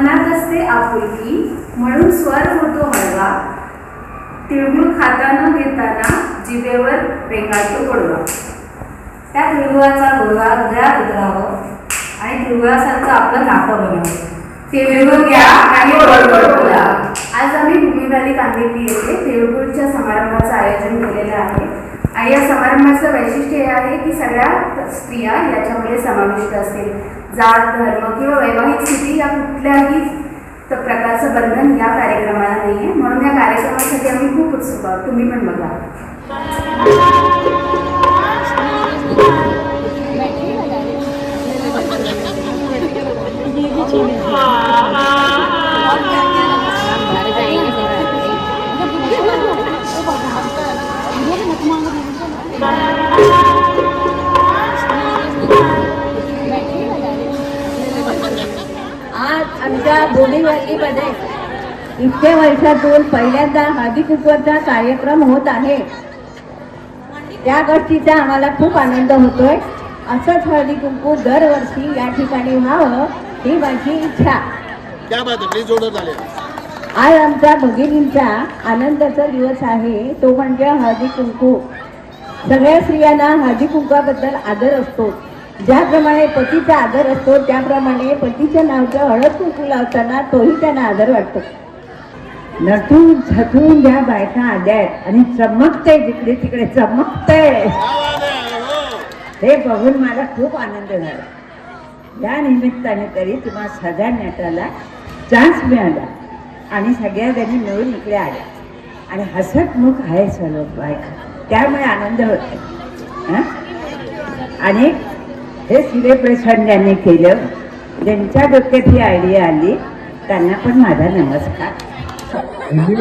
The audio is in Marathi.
मनात असते आपुलकी. म्हणून स्वर होतो हळवा तिळगुळ न घेताना जिभेवर रेंगाळतो गोडवा. त्या तिळगुळाचा गोडवा हृदयात उतरावं आणि तिळगुळासारखं आपलं नातं बनावं तिळगुळ घ्या आणि बोला. आज आम्ही भूमी व्हॅली कांदिवली येथे तिळगुळच्या समारंभाचं आयोजन केलेलं आहे. आणि या समारंभाचं वैशिष्ट्य हे आहे की सगळ्या स्त्रिया याच्यामध्ये समाविष्ट असतील. जात धर्म किंवा वैवाहिक स्थिती या कुठल्याही प्रकारचं बंधन या कार्यक्रमाला नाही आहे म्हणून या कार्यक्रमासाठी आम्ही खूप उत्सुक आहोत. तुम्ही पण बघा. आमच्या बोरीवलीमध्ये इतके वर्षातून पहिल्यांदा हळदी कुंकवाचा कार्यक्रम होत आहे. त्या गोष्टीचा आम्हाला खूप आनंद होतोय. असंच हळदी कुंकू दरवर्षी या ठिकाणी व्हावं ही माझी इच्छा. है आज आमच्या भगिनींचा आनंदाचा दिवस आहे. तो म्हणजे हळदी कुंकू. सगळ्या स्त्रियांना हळदी कुंकवाबद्दल आदर असतो. ज्याप्रमाणे पतीचा आदर असतो त्याप्रमाणे पतीच्या नावचं हळद कुंकू लावताना तोही त्यांना आदर वाटतो. नटून झटून ज्या बायका आल्या आहेत आणि चमकते जिकडे तिकडे चमकते हे बघून मला खूप आनंद झाला. या निमित्ताने तरी तुम्हा सगळ्या नटाला चान्स मिळाला आणि सगळ्या जणी मिळून इकडे आल्या. आणि हसतमुख आहे सर्व बायका. त्यामुळे आनंद होतो आणि हे सिलेब्रेशन यांनी केलं ज्यांच्या डोक्यात ही आयडिया आली त्यांना पण माझा नमस्कार. हिंदी